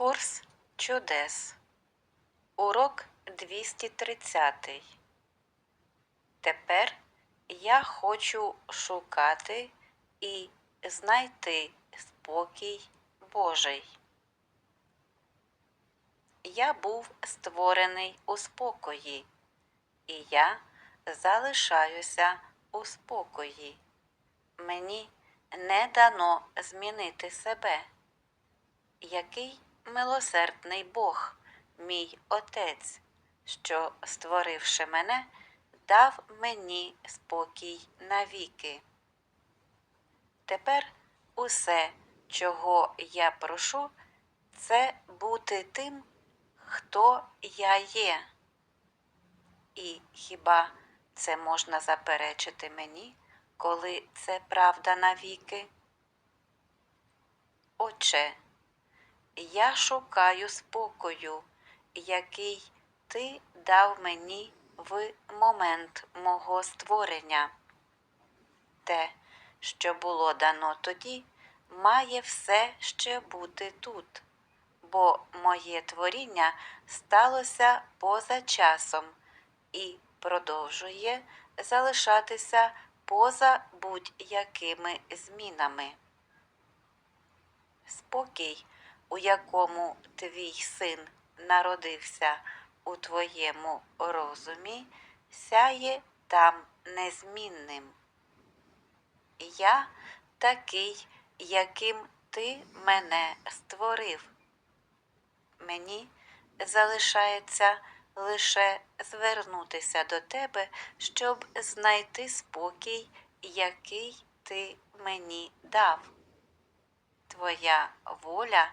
Курс чудес. Урок 230. Тепер я хочу шукати і знайти спокій Божий. Я був створений у спокої, і я залишаюся у спокої. Мені не дано змінити себе. Який милосердний Бог, мій Отець, що, створивши мене, дав мені спокій навіки. Тепер усе, чого я прошу, це бути тим, хто я є. І хіба це можна заперечити мені, коли це правда навіки? Отче, я шукаю спокою, який ти дав мені в момент мого створення. Те, що було дано тоді, має все ще бути тут, бо моє творіння сталося поза часом і продовжує залишатися поза будь-якими змінами. Спокій, у якому твій син народився у твоєму розумі, сяє там незмінним. Я такий, яким ти мене створив. Мені залишається лише звернутися до тебе, щоб знайти спокій, який ти мені дав. Твоя воля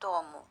дому.